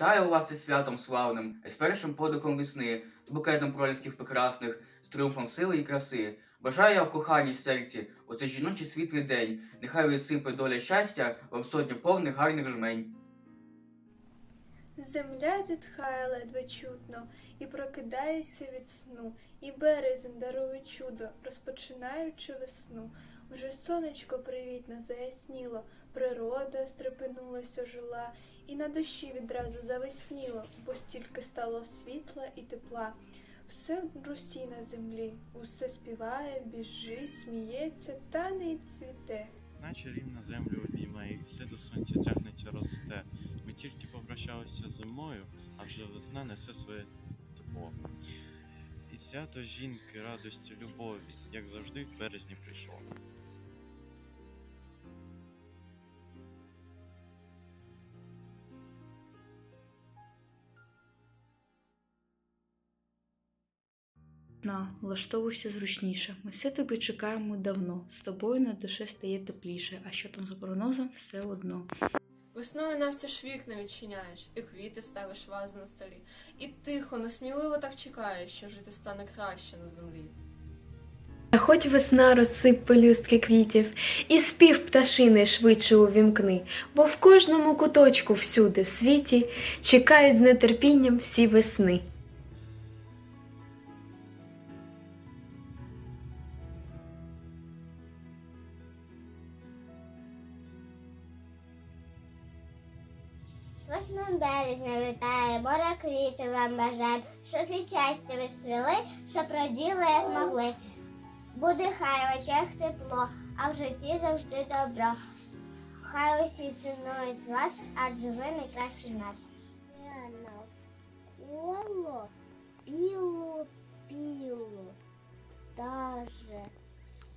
Вітаю вас із святом славним, з першим подихом весни, з Букетом пролісків прекрасних, з тріумфом сили і краси. Бажаю я в коханій серці, у цей жіночий світлий день, нехай відсипе доля щастя вам сотню повних гарних жмень. Земля зітхає ледве чутно і прокидається від сну, і березень дарує чудо, розпочинаючи весну. Уже сонечко привітно заясніло, природа стрепенулась, ожила, і на душі відразу завесніло, бо стільки стало світла і тепла. Все русі на землі, усе співає, біжить, сміється, тане й цвіте. Наче рівна землю обіймає, і все до сонця тягнеться росте. Ми тільки попрощалися зимою, а вже весна несе своє тепло. І свято жінки, радості, любові, як завжди, в березні прийшло. На, влаштовуйся зручніше. Ми все тебе чекаємо давно. З тобою на душі стає тепліше, а що там за прогнозом, все одно. Весною навстіж вікна відчиняєш, і квіти ставиш ваз на столі. І тихо, несміливо так чекаєш, що жити стане краще на землі. Хоч весна розсип пелюстки квітів, і спів пташини швидше увімкни, бо в кожному куточку всюди в світі чекають з нетерпінням всі весни. Березня вітає, море квіти вам бажаємо, щоб і щастя ви свіли, щоб роділи, як могли. Буде хай в очах тепло, а в житті завжди добро. Хай усі цінують вас, адже ви найкращі нас. Навколо біло біло, даже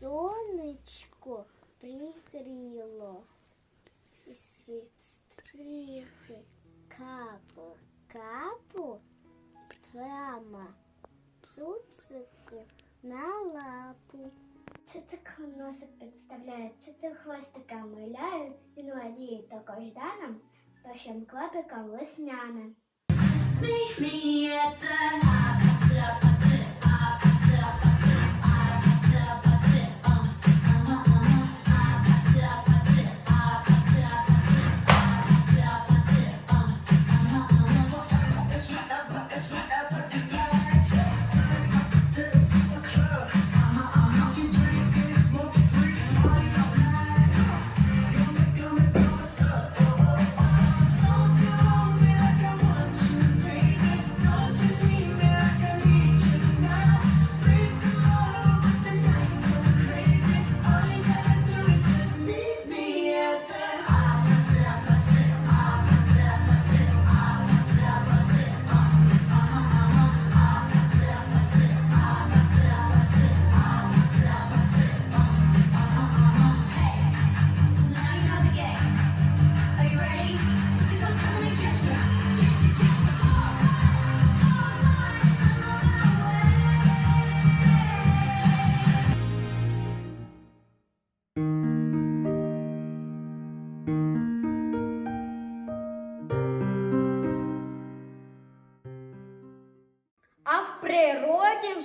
сонечко пригріло. І світ стріхи капу, капу, прямо цуцику на лапу. Цуцик носик представляет, цуцик хвостика миляє, він владіє то кожданам, пащим клапикам весняним. А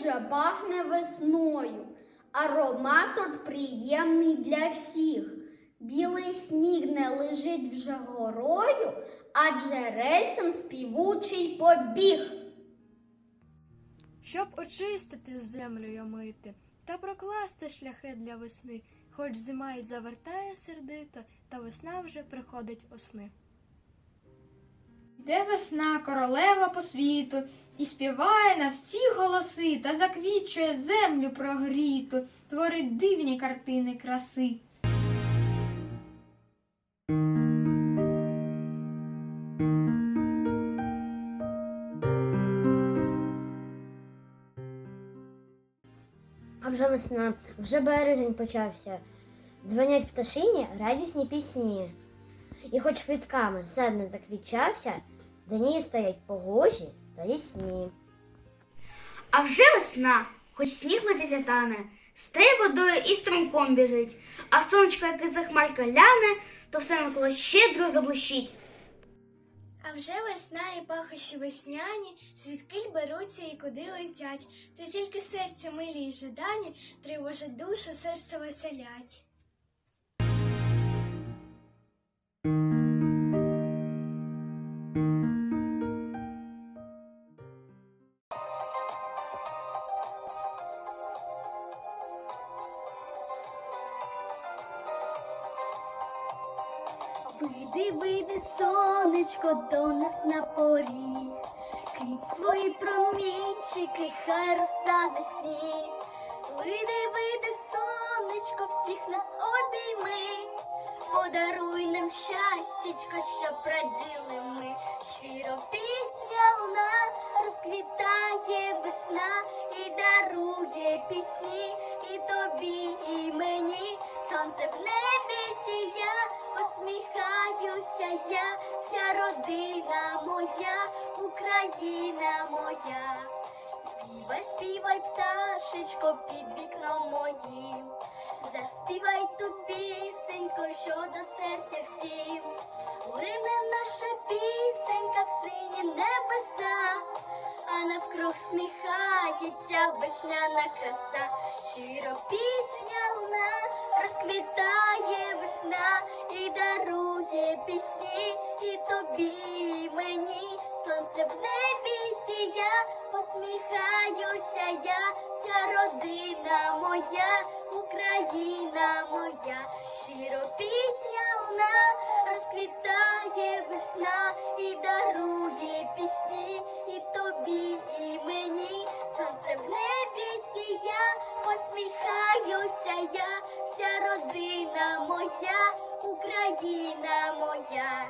вже пахне весною. Аромат тут приємний для всіх. Білий сніг не лежить вже горою, а джерельцем співучий побіг. Щоб очистити землю омити та прокласти шляхи для весни, хоч зима й завертає сердито, та весна вже приходить осни. Де весна королева по світу, і співає на всі голоси та заквічує землю прогріту, творить дивні картини краси. А вже весна, вже березень почався. Дзвонять пташині радісні пісні. І хоч квітками сад не заквічався, дні стоять погожі та ясні. А вже весна, хоч сніг летить та тане, стає водою і струмком біжить, а сонечко, яке за хмарка ляне, то все навколо щедро заблищить. А вже весна і пахощі весняні, звідкиль беруться і куди летять. Та тільки серцю милі й жадані, тривожать душу, серце веселять. Вийди, вийди, сонечко, до нас на поріг. Крізь свої промінчики, хай розтане сніг. Вийди, вийди, сонечко, всіх нас обійми. Подаруй нам щастячко, що праділи ми. Щиро пісня луна, розквітає весна і дарує пісні і тобі, і мені. Сонце в небі сія, посміхаюся я, вся родина моя, Україна моя. Співай, співай, пташечко, під вікном моїм. Заспівай ту пісеньку, що до серця всім. Лине наша пісенька в сині небеса, а навкруг сміхається весняна краса. Щиро пісня луна, розквітає весна і дарує пісні, і тобі, і мені. Сонце в небі сія, посміхаюся я, вся родина моя, Україна моя, щиро пісня луна, розквітає весна і дарує пісні, і тобі, і мені. Сонце в небі сія, посміхаюся я, вся родина моя, Україна моя.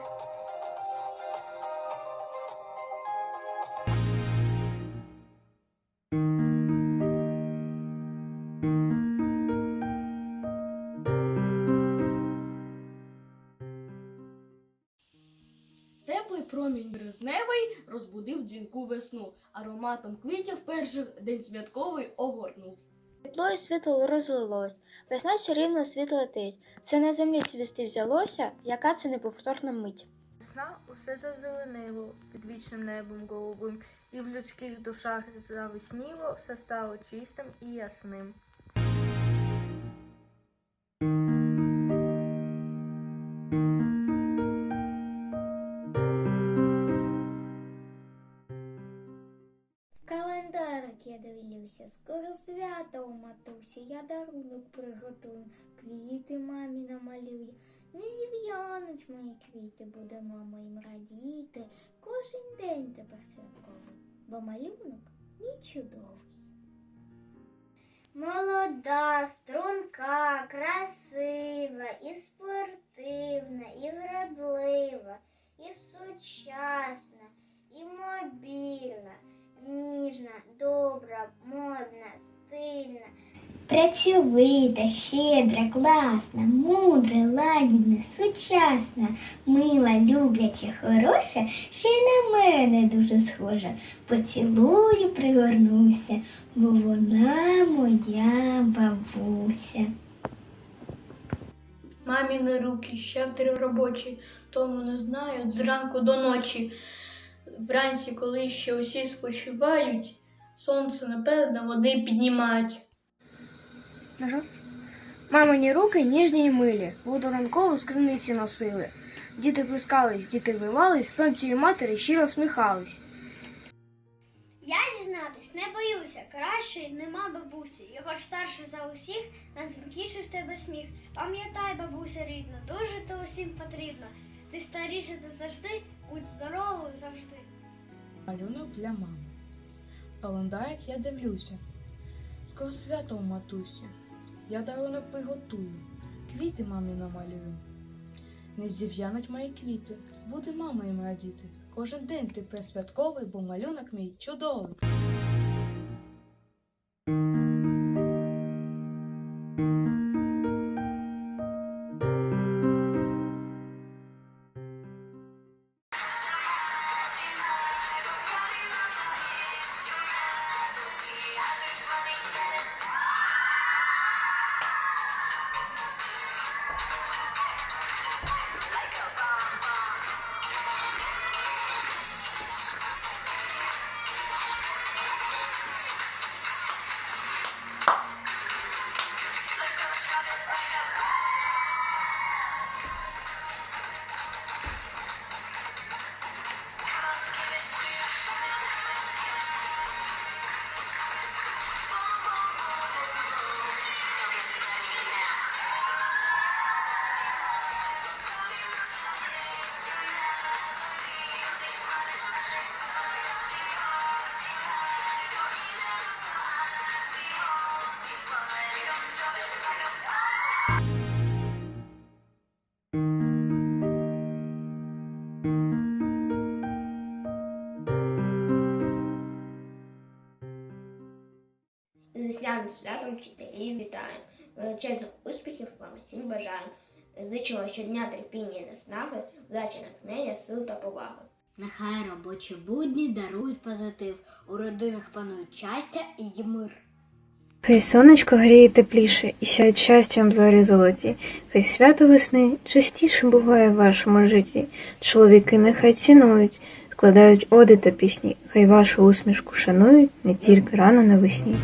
Теплий промінь березневий розбудив дзвінку весну, ароматом квітів перших день святковий огорнув. Тепло і світло розлилось, весна чарівно світ летить, все на землі цвісти взялося, яка це неповторна мить. Весна усе зазеленило під вічним небом голубим, і в людських душах завесніло, все стало чистим і ясним. У я дарунок приготую, квіти мамі намалюю. Не зів'януть мої квіти, буде мама їм радіти. Кожен день тепер святковий, бо малюнок мій чудовий. Молода, струнка, красива, і спортивна, і вродлива, і сучасна, і мобільна, ніжна, добра, модна. Працьовита, щедра, класна, мудра, лагідна, сучасна, мила, любляча, хороша, ще й на мене дуже схожа. Поцілую, пригорнуся, бо вона моя бабуся. Маміни руки щедрі робочі, тому не знають зранку до ночі. Вранці, коли ще усі спочивають, сонце напевно води піднімають. Мамині руки ніжні й милі, воду ранкову з криниці носили. Діти плескались, діти вливались, сонцю і матері щиро сміхались. Я зізнатись не боюся, кращої нема бабусі. І хоч старша за усіх, надзвінкіший в тебе сміх. Пам'ятай, бабуся рідна, дуже ти усім потрібна. Ти старіша ти завжди, будь здоровою завжди. Малюнок для мами. Календарик я дивлюся. Скоро свято у матусі. Я дарунок приготую, квіти мамі намалюю. Не зів'януть мої квіти, буде мама їм радіти. Кожен день ти присвятковий, бо малюнок мій чудовий. Вчителів вітаємо. Величезних успіхів вам усім бажаємо. Зичимо щодня терпіння і наснаги, вдачі натхнення, сил та поваги. Нехай робочі будні дарують позитив. У родинах панують щастя і мир. Хай сонечко гріє тепліше і сяють щастям зорі золоті. Хай свято весни частіше буває в вашому житті. Чоловіки нехай цінують, складають оди та пісні. Хай вашу усмішку шанують не тільки рано навесні.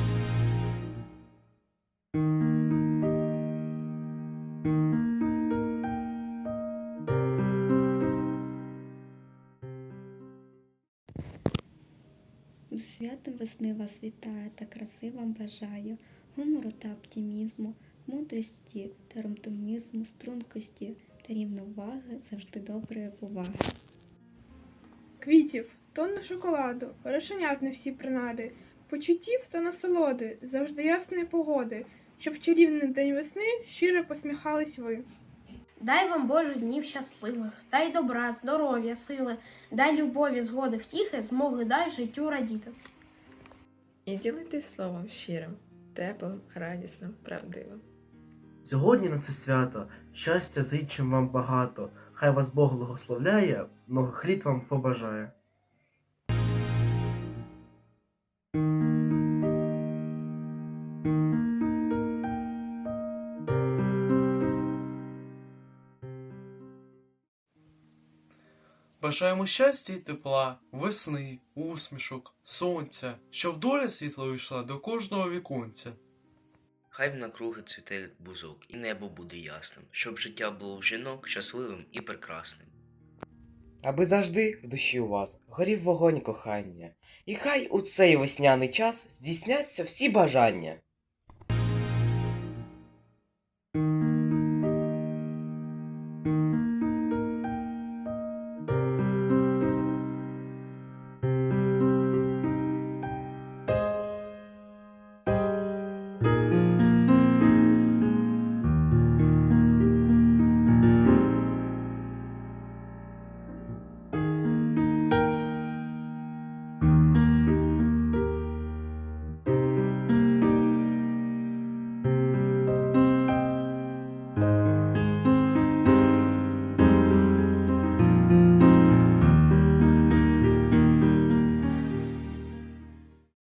Весни вас вітаю та краси вам бажаю, гумору та оптимізму, мудрості та ромтомізму, стрункості та рівноваги, завжди доброї поваги. Квітів, тонну шоколаду, рошенят на всі принади, почуттів та насолоди, завжди ясної погоди, щоб в чарівний день весни щиро посміхались ви. Дай вам Боже днів щасливих, дай добра, здоров'я, сили, дай любові, згоди, втіхи, змоги дай життю радіти. І ділитись словом щирим, теплим, радісним, правдивим. Сьогодні на це свято щастя зичим вам багато. Хай вас Бог благословляє, много хліт вам побажає. Бажаємо щастя і тепла, весни, усмішок, сонця, щоб доля світла йшла до кожного віконця. Хай в накруги цвіте бузок, і небо буде ясним, щоб життя було в жінок щасливим і прекрасним. Аби завжди в душі у вас горів вогонь кохання, і хай у цей весняний час здійсняться всі бажання.